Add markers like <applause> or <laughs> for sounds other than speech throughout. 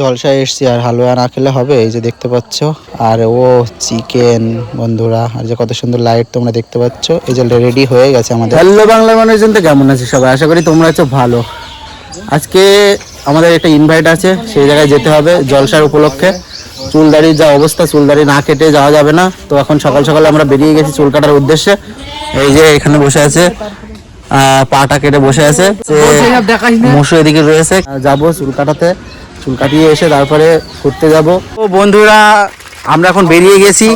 জলসায় এসছি আর হালুয়া না খেলে হবে এই যে দেখতে পাচ্ছ। আর ও চিকেন বন্ধুরা আর যে কত সুন্দর লাইট তোমরা দেখতে পাচ্ছ এই যে রেডি হয়ে গেছে আমাদের। হ্যালো বাংলা মানুষজন তো কেমন আছে সবাই? আশা করি তোমরা আছো ভালো। আজকে আমাদের একটা ইনভাইট আছে সেই জায়গায় যেতে হবে জলসার উপলক্ষে। চুলদারির যা অবস্থা চুলদারি না কেটে যাওয়া যাবে না। তো এখন সকাল সকাল আমরা বেরিয়ে গেছি চুল কাটার উদ্দেশ্যে। এই যে এখানে বসে আছে আহ, পাটা কেটে বসে আছে। মশু এদিকে রয়েছে। যাব চুল কাটাতে। চুল কাটিয়ে এসে তারপরে ঘুরতে যাব। তো বন্ধুরা আমরা এখন বেরিয়ে গেছি।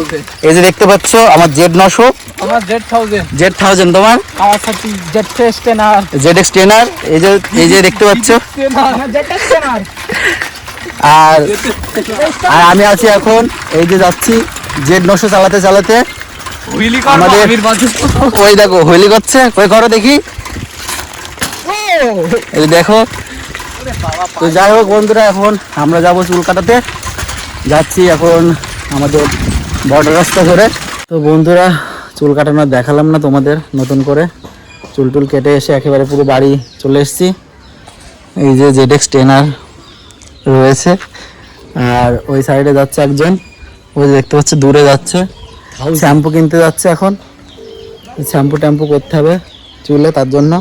এই যে দেখতে পাচ্ছ আমার জেড নশো। আমার জেড থাউজেন্ড জেড থাউজেন্ড তোমার? আমার সাথে জেড ফেস টেনার জেড এক্স টেনার এই যে এই যে দেখতে পাচ্ছ। <laughs> আর আর আমি আছি এখন এই যে যাচ্ছি জেড নশো চালাতে চালাতে। আমাদের- ওই দেখো হোলি করছে। ওই করো দেখি। এই যে দেখো তো যাই হোক বন্ধুরা এখন আমরা যাব চুল কাটাতে যাচ্ছি এখন আমাদের বর্ডার রাস্তা ধরে। তো বন্ধুরা চুল কাটানো দেখালাম না তোমাদের নতুন করে। চুল টুল কেটে এসে একেবারে পুরো বাড়ি চলে এসেছি। এই যে জেডেক্স ট্রেনার রয়েছে। আর ওই সাইডে যাচ্ছে একজন। ওই দেখতে পাচ্ছে দূরে যাচ্ছে। শ্যাম্পু কিনতে যাচ্ছে এখন। শ্যাম্পু ট্যাম্পু করতে হবে চুলে তার জন্য।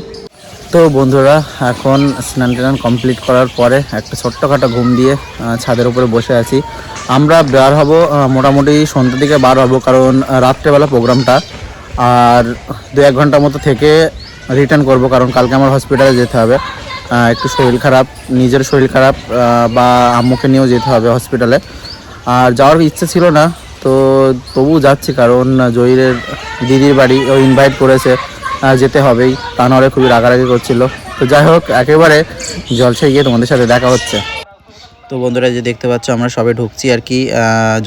তো বন্ধুরা, এখন স্নান টান কমপ্লিট করার পরে একটা ছোট্টখাটো ঘুম দিয়ে ছাদের উপরে বসে আছি। আমরা বার হব মোটামুটি সন্ধ্যের দিকে বার হব, কারণ রাত্রেবেলা প্রোগ্রামটা। আর দু এক ঘণ্টা মতো থেকে রিটার্ন করব, কারণ কালকে আমার হসপিটালে যেতে হবে। একটু শরীর খারাপ, নিজের শরীর খারাপ বা আম্মুকে নিয়েও যেতে হবে হসপিটালে আর যাওয়ার ইচ্ছে ছিল না, তো তবু যাচ্ছি, কারণ জয়ীরের দিদির বাড়ি ও ইনভাইট করেছে। যেতে হবেই। তা নাহলে খুবই রাগারাগি করছিল। তো যাই হোক, একেবারে জলসায় গিয়ে তোমাদের সাথে দেখা হচ্ছে। তো বন্ধুরা যে দেখতে পাচ্ছ, আমরা সবে ঢুকছি আর কি।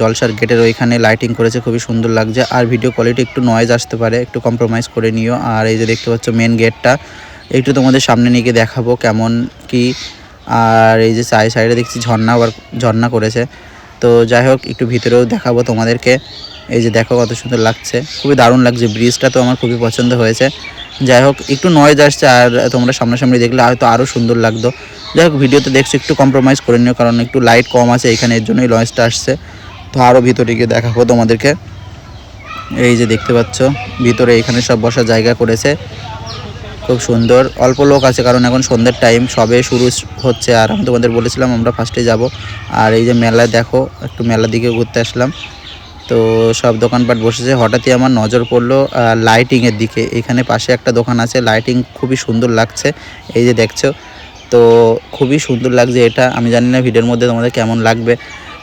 জলসার গেটের ওইখানে লাইটিং করেছে, খুবই সুন্দর লাগছে। আর ভিডিও কোয়ালিটি একটু নয়েজ আসতে পারে, একটু কম্প্রোমাইজ করে নিও। আর এই যে দেখতে পাচ্ছ মেন গেটটা একটু তোমাদের সামনে নিয়ে গিয়ে দেখাবো কেমন কি। আর এই যে সাইড সাইডে দেখছি ঝর্ণা আবার ঝর্ণা করেছে। তো যাই হোক, একটু ভিতরেও দেখাবো তোমাদেরকে। এই যে দেখো কত সুন্দর লাগছে। খুবই দারুণ লাগছে, ব্রিজটা তো আমার খুবই পছন্দ হয়েছে। যাই হোক, একটু নয়েজ আসছে আর তোমরা সামনাসামনি দেখলে হয়তো আরও সুন্দর লাগতো। যাই হোক, ভিডিওতে দেখছ, একটু কম্প্রোমাইজ করে নিও, কারণ একটু লাইট কম আছে, এখানে এর জন্যই নয়েজটা আসছে। তো আরও ভিতরে গিয়ে দেখাবো তোমাদেরকে। এই যে দেখতে পাচ্ছ, ভিতরে এখানে সব বসার জায়গা করেছে। খুব সুন্দর। অল্প লোক আছে কারণ এখন সন্ধ্যের টাইম সবে শুরু হচ্ছে। আর আমি তোমাদের বলেছিলাম আমরা ফার্স্টে যাব। আর এই যে মেলায় দেখো, একটু মেলার দিকে ঘুরতে আসলাম। তো সব দোকানপাট বসেছে। হঠাৎই আমার নজর পড়ল লাইটিংয়ের দিকে। এখানে পাশে একটা দোকান আছে। লাইটিং খুবই সুন্দর লাগছে। এই যে দেখছ, তো খুবই সুন্দর লাগছে এটা। আমি জানি না ভিডিওর মধ্যে তোমাদের কেমন লাগবে।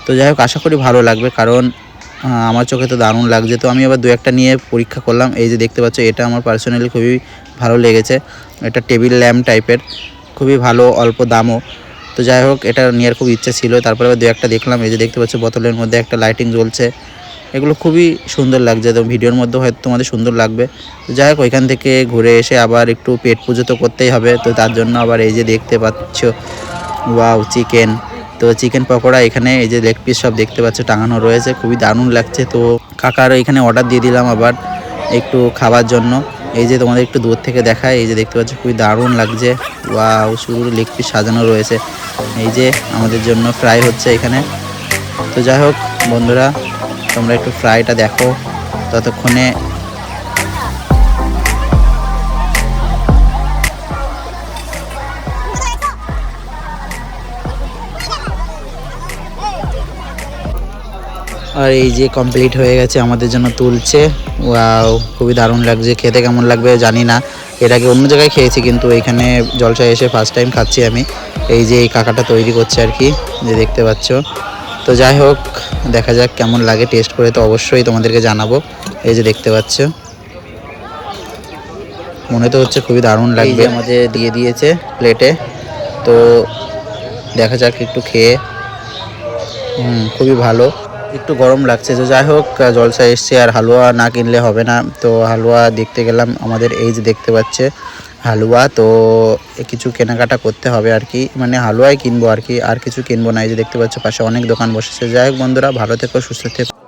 তো যাই হোক, আশা করি ভালো লাগবে। কারণ আমার চোখে তো দারুণ লাগছে। তো আমি আবার দু একটা নিয়ে পরীক্ষা করলাম। এই যে দেখতে পাচ্ছ, এটা আমার পার্সোনালি খুবই ভালো লেগেছে। এটা টেবিল ল্যাম্প টাইপের, খুবই ভালো, অল্প দামও। তো যাই হোক, এটা নেওয়ার খুব ইচ্ছা ছিল। তারপরে দু একটা দেখলাম, এই যে দেখতে পাচ্ছ বোতলের মধ্যে একটা লাইটিং জ্বলছে। এগুলো খুবই সুন্দর লাগছে। তো ভিডিওর মধ্যে হয়তো তোমাদের সুন্দর লাগবে। তো যাই হোক, ওইখান থেকে ঘুরে এসে আবার একটু পেট পুজো তো করতেই হবে। তো তার জন্য আবার এই যে দেখতে পাচ্ছ ওয়াও চিকেন তো চিকেন পকোড়া এখানে, এই যে লেগ পিস সব দেখতে পাচ্ছ, টাঙানো রয়েছে। খুবই দারুণ লাগছে। তো কাকার এখানে অর্ডার দিয়ে দিলাম আবার একটু খাবার জন্য। এই যে তোমাদের একটু দূর থেকে দেখায়, এই যে দেখতে পাচ্ছ খুবই দারুণ লাগছে। ওয়াও শুরুর লেগ পিস সাজানো রয়েছে। এই যে আমাদের জন্য ফ্রাই হচ্ছে এখানে। তো যাই হোক, বন্ধুরা, তোমরা একটু ফ্রাইটা দেখো। ততক্ষণে আর এই যে কমপ্লিট হয়ে গেছে আমাদের জন্য তুলছে। ওয়াও খুবই দারুণ লাগছে। খেতে কেমন লাগবে জানি না। এর আগে অন্য জায়গায় খেয়েছি কিন্তু এখানে জলসায় এসে ফার্স্ট টাইম খাচ্ছি আমি। এই যে এই কাকাটা তৈরি করছে আর কি যে দেখতে পাচ্ছ। তো যাই হোক দেখা যাক কেমন লাগে। টেস্ট করে তো অবশ্যই তোমাদেরকে জানাব। এই যে দেখতে পাচ্ছ। মনে তো হচ্ছে খুবই দারুণ লাগবে। আমাদের দিয়ে দিয়েছে প্লেটে তো দেখা যাক একটু খেয়ে। হুম খুবই ভালো। একটু গরম লাগছে। তো যাই হোক জলসা এসছে আর হালুয়া না কিনলে হবে না। তো হালুয়া দেখতে গেলাম, আমাদের এই যে দেখতে পাচ্ছে হালুয়া। তো কিছু কেনাকাটা করতে হবে আর কি। মানে হালুয়াই কিনবো আর কি, আর কিছু কিনবো না। এই যে দেখতে পাচ্ছ, পাশে অনেক দোকান বসেছে। যাই হোক বন্ধুরা, ভালো থেকো, সুস্থ থেকো।